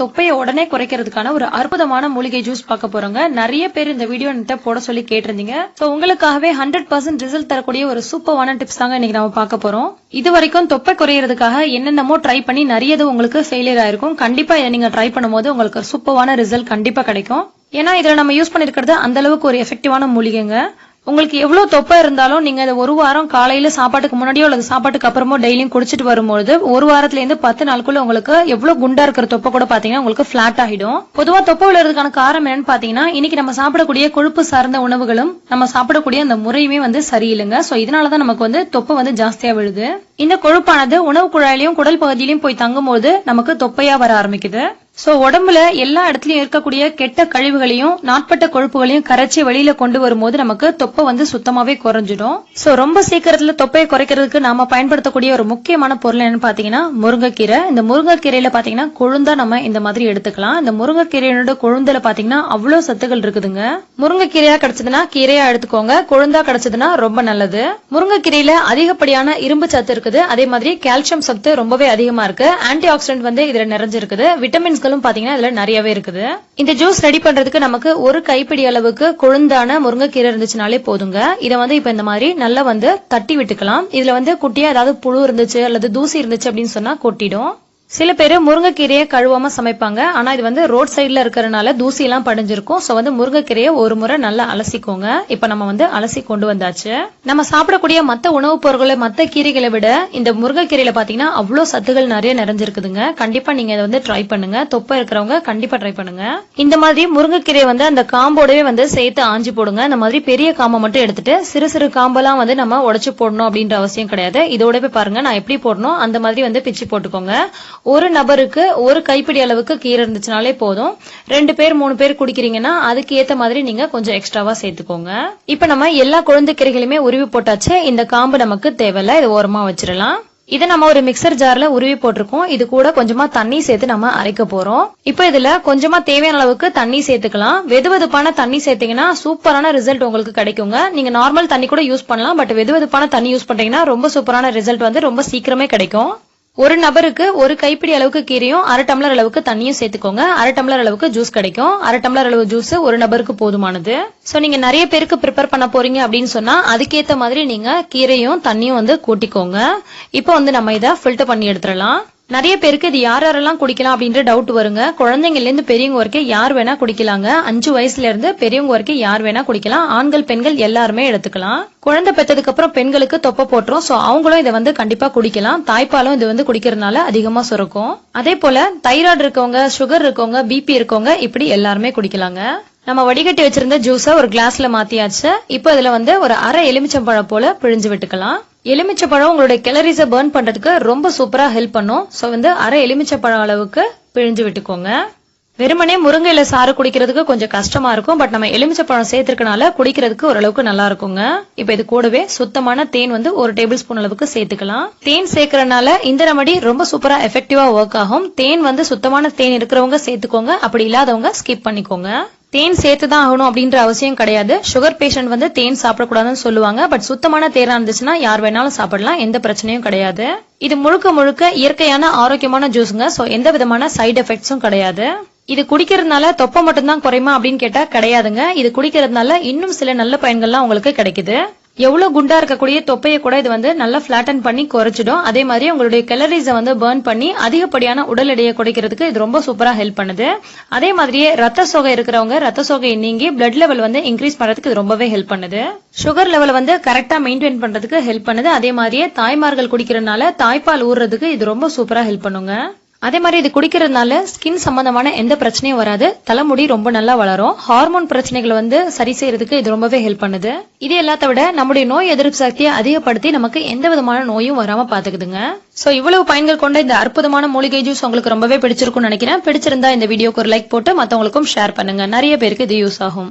தொப்பையை உடனே குறைக்கிறதுக்கான ஒரு அற்புதமான மூலிகை ஜூஸ் பார்க்க போறோங்க. நிறைய பேர் இந்த வீடியோ என்கிட்ட போட சொல்லி கேட்டிருந்தீங்க. சோ உங்களுக்காகவே ஹண்ட்ரட் பர்சன்ட் ரிசல்ட் தரக்கூடிய ஒரு சூப்பரான டிப்ஸ் தாங்க இன்னைக்கு நம்ம பார்க்க போறோம். இது வரைக்கும் தொப்பை குறையிறதுக்காக என்னென்னமோ ட்ரை பண்ணி நிறையது உங்களுக்கு ஃபெயிலியர் ஆயிருக்கும். கண்டிப்பா இதை நீங்க ட்ரை பண்ணும்போது உங்களுக்கு சூப்பர்வான சூப்பரான ரிசல்ட் கண்டிப்பா கிடைக்கும். ஏன்னா இதுல நம்ம யூஸ் பண்ணிருக்கிறது அந்த அளவுக்கு ஒரு எஃபெக்டிவான மூலிகைங்க. உங்களுக்கு எவ்வளவு தொப்பை இருந்தாலும் நீங்க அதை ஒரு வாரம் காலையில சாப்பாட்டுக்கு முன்னாடியோ அல்லது சாப்பாட்டுக்கு அப்புறமோ டெய்லியும் குடிச்சிட்டு வரும்போது ஒரு வாரத்துல இருந்து பத்து நாளுக்குள்ள உங்களுக்கு எவ்வளவு குண்டா இருக்கிற தொப்பை கூட பாத்தீங்கன்னா உங்களுக்கு பிளாட் ஆகிடும். பொதுவா தொப்பை விழுறதுக்கான காரணம் என்னன்னு பாத்தீங்கன்னா இன்னைக்கு நம்ம சாப்பிடக்கூடிய கொழுப்பு சார்ந்த உணவுகளும் நம்ம சாப்பிடக்கூடிய அந்த முறையுமே வந்து சரியில்லைங்க. சோ இதனாலதான் நமக்கு வந்து தொப்பை வந்து ஜாஸ்தியா விழுது. இந்த கொழுப்பானது உணவு குழாயிலையும் குடல் பகுதியிலையும் போய் தங்கும்போது நமக்கு தொப்பையா வர ஆரம்பிக்குது. சோ உடம்புல எல்லா இடத்துலயும் இருக்கக்கூடிய கெட்ட கழிவுகளையும் நாட்பட்ட கொழுப்புகளையும் கரைச்சி வெளியில கொண்டு வரும்போது நமக்கு தொப்பை வந்து சுத்தமாவே குறைஞ்சிடும். சோ ரொம்ப சீக்கிரத்துல தொப்பையை குறைக்கிறதுக்கு நாம பயன்படுத்தக்கூடிய ஒரு முக்கியமான பொருள் என்னன்னு பாத்தீங்கன்னா முருங்கைக்கீரை. இந்த முருங்கைக்கீரையில பாத்தீங்கன்னா கொழுந்தா நம்ம இந்த மாதிரி எடுத்துக்கலாம். இந்த முருங்கைக்கீரையோட கொழுந்துல பாத்தீங்கன்னா அவ்வளவு சத்துக்கள் இருக்குதுங்க. முருங்கைக்கீரையா கிடைச்சதுன்னா கீரையா எடுத்துக்கோங்க. கொழுந்தா கிடைச்சதுன்னா ரொம்ப நல்லது. முருங்கைக்கீரையில அதிகப்படியான இரும்பு சத்து இருக்குது. அதே மாதிரி கால்சியம் சத்து ரொம்பவே அதிகமா இருக்கு. ஆன்டி ஆக்சிடென்ட் வந்து இதுல நிறைஞ்சிருக்குது. விட்டமின்ஸ் விட்டமின்ஸ்களும் பாத்தீங்கன்னா இதுல நிறையவே இருக்குது. இந்த ஜூஸ் ரெடி பண்றதுக்கு நமக்கு ஒரு கைப்பிடி அளவுக்கு கொழுந்தான முருங்கைக்கீரை இருந்துச்சுனாலே போதுங்க. இதை வந்து இப்ப இந்த மாதிரி நல்லா வந்து தட்டி விட்டுக்கலாம். இதுல வந்து குட்டியா ஏதாவது புழு இருந்துச்சு அல்லது தூசி இருந்துச்சு அப்படின்னு சொன்னா கொட்டிடும். சில பேர் முருங்கைக்கீரையை கழுவாம சமைப்பாங்க. ஆனா இது வந்து ரோட் சைடில் இருக்கிறனால தூசி எல்லாம் படிஞ்சிருக்கும். ஸோ வந்து முருங்கைக்கீரையை ஒரு முறை நல்லா அலசிக்கோங்க. இப்ப நம்ம வந்து அலசி கொண்டு வந்தாச்சு. நம்ம சாப்பிடக்கூடிய மத்த உணவுப் பொருட்களை மத்த கீரைகளை விட இந்த முருங்கைக்கீரையில பாத்தீங்கன்னா அவ்வளவு சத்துகள் நிறைய நிறைஞ்சிருக்குதுங்க. கண்டிப்பா நீங்க இதை வந்து ட்ரை பண்ணுங்க. தொப்பை இருக்கிறவங்க கண்டிப்பா ட்ரை பண்ணுங்க. இந்த மாதிரி முருங்கைக்கீரையை வந்து அந்த காம்போடவே வந்து சேர்த்து ஆஞ்சி போடுங்க. இந்த மாதிரி பெரிய காம்பை மட்டும் எடுத்துட்டு சிறு சிறு காம்பெல்லாம் வந்து நம்ம உடச்சு போடணும் அப்படின்ற அவசியம் கிடையாது. இதோடவே பாருங்க நான் எப்படி போடணும்? அந்த மாதிரி வந்து பிச்சு போட்டுக்கோங்க. ஒரு நபருக்கு ஒரு கைப்பிடி அளவுக்கு கீரை இருந்துச்சுனாலே போதும். ரெண்டு பேர் மூணு பேர் குடிக்கிறீங்கன்னா அதுக்கு ஏத்த மாதிரி நீங்க கொஞ்சம் எக்ஸ்ட்ராவா சேர்த்துக்கோங்க. இப்ப நம்ம எல்லா குழந்தை கீரைகளுமே உருவி போட்டாச்சு. இந்த காம்பு நமக்கு தேவையில்ல. இது ஓரமா வச்சிடலாம். இதை நம்ம ஒரு மிக்சர் ஜார்ல உருவி போட்டிருக்கோம். இது கூட கொஞ்சமா தண்ணி சேர்த்து நம்ம அரைக்க போறோம். இப்போ இதுல கொஞ்சமா தேவையான அளவுக்கு தண்ணி சேர்த்துக்கலாம். வெது வெதுப்பான தண்ணி சேர்த்தீங்கன்னா சூப்பரான ரிசல்ட் உங்களுக்கு கிடைக்குங்க. நீங்க நார்மல் தண்ணி கூட யூஸ் பண்ணலாம். பட் வெது வெதுப்பான தண்ணி யூஸ் பண்றீங்கன்னா ரொம்ப சூப்பரான ரிசல்ட் வந்து ரொம்ப சீக்கிரமே கிடைக்கும். ஒரு நபருக்கு ஒரு கைப்பிடி அளவுக்கு கீரையும் அரை டம்ளர் அளவுக்கு தண்ணியும் சேர்த்துக்கோங்க. அரை டம்ளர் அளவுக்கு ஜூஸ் கிடைக்கும். அரை டம்ளர் அளவு ஜூஸ் ஒரு நபருக்கு போதுமானது. சோ நீங்க நிறைய பேருக்கு ப்ரிப்பேர் பண்ண போறீங்க அப்படின்னு சொன்னா அதுக்கேத்த மாதிரி நீங்க கீரையும் தண்ணியும் வந்து கூட்டிக்கோங்க. இப்போ வந்து நம்ம இதை ஃபில்டர் பண்ணி எடுத்துடலாம். நிறைய பேருக்கு இது யார் யாரெல்லாம் குடிக்கலாம் அப்படின்ற டவுட் வருங்க. குழந்தைங்கள்ல இருந்து பெரியவங்க வரைக்கும் யார் வேணா குடிக்கலாங்க. அஞ்சு வயசுல இருந்து பெரியவங்க வரைக்கும் யார் வேணா குடிக்கலாம். ஆண்கள் பெண்கள் எல்லாருமே எடுத்துக்கலாம். குழந்தை பெற்றதுக்கு அப்புறம் பெண்களுக்கு தொப்பை போட்டுரும். சோ அவங்களும் இதை வந்து கண்டிப்பா குடிக்கலாம். தாய்ப்பாலும் இது வந்து குடிக்கிறதுனால அதிகமா சுரக்கும். அதே போல தைராய்டு இருக்கவங்க சுகர் இருக்கவங்க பிபி இருக்கவங்க இப்படி எல்லாருமே குடிக்கலாங்க. நம்ம வடிகட்டி வச்சிருந்த ஜூஸ ஒரு கிளாஸ்ல மாத்தியாச்சு. இப்போ இதுல வந்து ஒரு அரை எலுமிச்சம்பழம் போல பிழிஞ்சு விட்டுக்கலாம். எலுமிச்சப்பழம் உங்களுடைய கேலரிஸை பர்ன் பண்றதுக்கு ரொம்ப சூப்பரா ஹெல்ப் பண்ணும். சோ வந்து அரை எலுமிச்சப்பழம் அளவுக்கு பிழிஞ்சு விட்டுக்கோங்க. வெறுமனே முருங்கையில சாறு குடிக்கிறதுக்கு கொஞ்சம் கஷ்டமா இருக்கும். பட் நம்ம எலுமிச்சப்பழம் சேர்த்திருக்கனால குடிக்கிறதுக்கு ஓரளவுக்கு நல்லா இருக்குங்க. இப்ப இது கூடவே சுத்தமான தேன் வந்து ஒரு டேபிள் ஸ்பூன் அளவுக்கு சேர்த்துக்கலாம். தேன் சேர்க்கறதுனால இந்த ரெமடி ரொம்ப சூப்பரா எஃபெக்டிவா ஒர்க் ஆகும். தேன் வந்து சுத்தமான தேன் இருக்கிறவங்க சேர்த்துக்கோங்க. அப்படி இல்லாதவங்க ஸ்கிப் பண்ணிக்கோங்க. தேன் சேர்த்து தான் ஆகணும் அப்படின்ற அவசியம் கிடையாது. சுகர் பேஷண்ட் வந்து தேன் சாப்பிடக்கூடாதுன்னு சொல்லுவாங்க. பட் சுத்தமான தேனா இருந்துச்சுன்னா யார் வேணாலும் சாப்பிடலாம். எந்த பிரச்சனையும் கிடையாது. இது முழுக்க முழுக்க இயற்கையான ஆரோக்கியமான ஜூஸுங்க சோ எந்த விதமான சைடு எஃபெக்ட்ஸும் கிடையாது. இது குடிக்கிறதுனால தொப்பை மட்டும்தான் குறையுமா அப்படின்னு கேட்டா கிடையாதுங்க. இது குடிக்கிறதுனால இன்னும் சில நல்ல பயன்கள்லாம் உங்களுக்கு கிடைக்குது. எவ்வளவு குண்டா இருக்கக்கூடிய தொப்பையை கூட இது வந்து நல்லா பிளாட்டன் பண்ணி குறைச்சிடும். அதே மாதிரி உங்களுடைய கலரிஸை வந்து பேர்ன் பண்ணி அதிகப்படியான உடல் எடையை குறைக்கிறதுக்கு இது ரொம்ப சூப்பரா ஹெல்ப் பண்ணுது. அதே மாதிரியே ரத்த சோகை இருக்கிறவங்க ரத்த சோகை நீங்கி பிளட் லெவல் வந்து இன்க்ரீஸ் பண்றதுக்கு இது ரொம்பவே ஹெல்ப் பண்ணுது. சுகர் லெவல் வந்து கரெக்டா மெயின்டைன் பண்றதுக்கு ஹெல்ப் பண்ணுது. அதே மாதிரியே தாய்மார்கள் குடிக்கிறதுனால தாய்ப்பால் ஊறுறதுக்கு இது ரொம்ப சூப்பரா ஹெல்ப் பண்ணுங்க. அதே மாதிரி இது குடிக்கிறதுனால ஸ்கின் சம்பந்தமான எந்த பிரச்சனையும் வராது. தலைமுடி ரொம்ப நல்லா வளரும். ஹார்மோன் பிரச்சனைகளை வந்து சரி செய்யறதுக்கு இது ரொம்பவே ஹெல்ப் பண்ணுது. இது எல்லாத்த விட நம்முடைய நோய் எதிர்ப்பு சக்தியை அதிகப்படுத்தி நமக்கு எந்த விதமான நோயும் வராம பாத்துக்குதுங்க சோ இவ்வளவு பயன்கள் கொண்ட இந்த அற்புதமான மூலிகை ஜூஸ் உங்களுக்கு ரொம்பவே பிடிச்சிருக்கும்னு நினைக்கிறேன். பிடிச்சிருந்தா இந்த வீடியோக்கு ஒரு லைக் போட்டு மத்தவங்களுக்கும் ஷேர் பண்ணுங்க. நிறைய பேருக்கு இது யூஸ் ஆகும்.